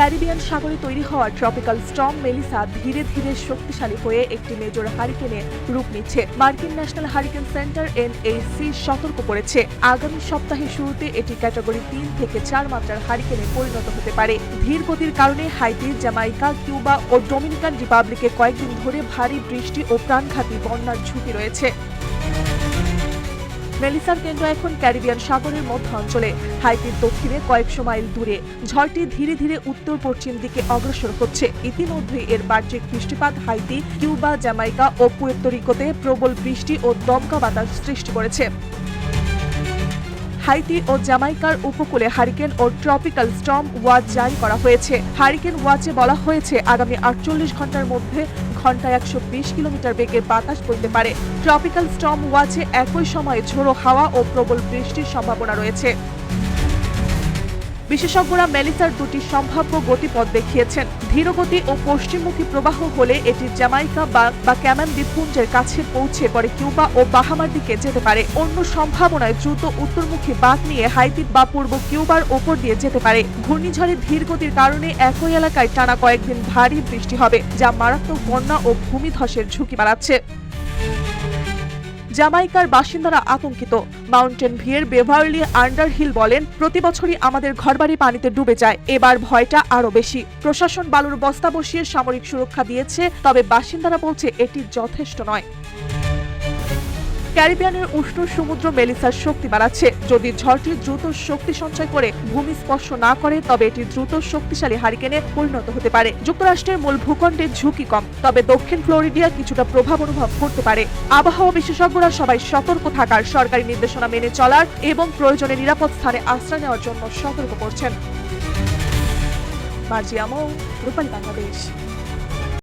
Caribbean সাগরে তৈরি হওয়া ট্রপিক্যাল স্টর্ম মেলিসা ধীরে ধীরে শক্তিশালী হয়ে একটি মেজর হারিকেনে রূপ নিচ্ছে। মার্কিন ন্যাশনাল হারিকেন সেন্টার এনএসি সতর্ক করেছে। আগামী সপ্তাহের শুরুতে এটি ক্যাটাগরি তিন থেকে চার মাত্রার হারিকেনে পরিণত হতে পারে। ধীর গতির কারণে হাইতি জামাইকা কিউবা ও ডোমিনিকান রিপাবলিকে কয়েকদিন ধরে ভারী বৃষ্টি ও প্রাণঘাতী বন্যার ঝুঁকি রয়েছে। মেলিসার কেন্দ্র এখন ক্যারিবিয়ান সাগরের মধ্য অঞ্চলে হাইতির দক্ষিণে কয়েকশো মাইল দূরে। ঝড়টি ধীরে ধীরে উত্তর পশ্চিম দিকে অগ্রসর হচ্ছে। ইতিমধ্যেই এর বাহ্যিক বৃষ্টিপাত হাইতি, কিউবা, জ্যামাইকা ও পুয়ের্তোরিকোতে প্রবল বৃষ্টি ও দমকা বাতাস সৃষ্টি করেছে। হাইতি ও জামাইকার উপকূলে হারিকেন ও ট্রপিক্যাল স্টর্ম ওয়াচ জারি করা হয়েছে। হারিকেন ওয়াচে বলা হয়েছে, আগামী আটচল্লিশ ঘণ্টার মধ্যে ঘন্টায় একশো বিশ কিলোমিটার বেগে বাতাস বইতে পারে। ট্রপিক্যাল স্টর্ম ওয়াচে একই সময়ে ঝোড়ো হাওয়া ও প্রবল বৃষ্টির সম্ভাবনা রয়েছে। বিশেষজ্ঞরা মেলিসার দুটি সম্ভাব্য গতিপথ দেখিয়েছেন। ধীরগতি ও পশ্চিমমুখী প্রবাহ হলে এটি জ্যামাইকা বা ক্যামেন দ্বীপপুঞ্জের কাছে পৌঁছে পরে কিউবা ও বাহামার দিকে যেতে পারে। অন্য সম্ভাবনায় দ্রুত উত্তরমুখী বাঁক নিয়ে হাইতি বা পূর্ব কিউবার ওপর দিয়ে যেতে পারে। ঘূর্ণিঝড়ের ধীর গতির কারণে একই এলাকায় টানা কয়েকদিন ভারী বৃষ্টি হবে, যা মারাত্মক বন্যা ও ভূমিধসের ঝুঁকি বাড়াচ্ছে। জামাইকার বাসিন্দারা আতঙ্কিত। মাউন্টেন ভিয়ের বেভারলি আন্ডার হিল বলেন প্রতি বছরই আমাদের ঘরবাড়ি পানিতে ডুবে যায়। এবার ভয়টা আরও বেশি। প্রশাসন বালুর বস্তা বসিয়ে সামরিক সুরক্ষা দিয়েছে, তবে বাসিন্দারা বলছে এটি যথেষ্ট নয়। ক্যারিবিয়ানের উষ্ণ সমুদ্র মেলিসার শক্তি বাড়াচ্ছে। যদি ঝড়টি দ্রুত শক্তি সঞ্চয় করে ভূমি স্পর্শ না করে, তবে এটি দ্রুত শক্তিশালী হারিকেনে পরিণত হতে পারে। যুক্তরাষ্ট্রের মূল ভূখণ্ডে ঝুঁকি কম, তবে দক্ষিণ ফ্লোরিডিয়া কিছুটা প্রভাব অনুভব করতে পারে। আবহাওয়া বিশেষজ্ঞরা সবাই সতর্ক থাকার সরকারি নির্দেশনা মেনে চলার এবং প্রয়োজনে নিরাপদ স্থানে আশ্রয় নেওয়ার জন্য সতর্ক করছেন। মার্জিয়ামো, রূপালী বাংলাদেশ।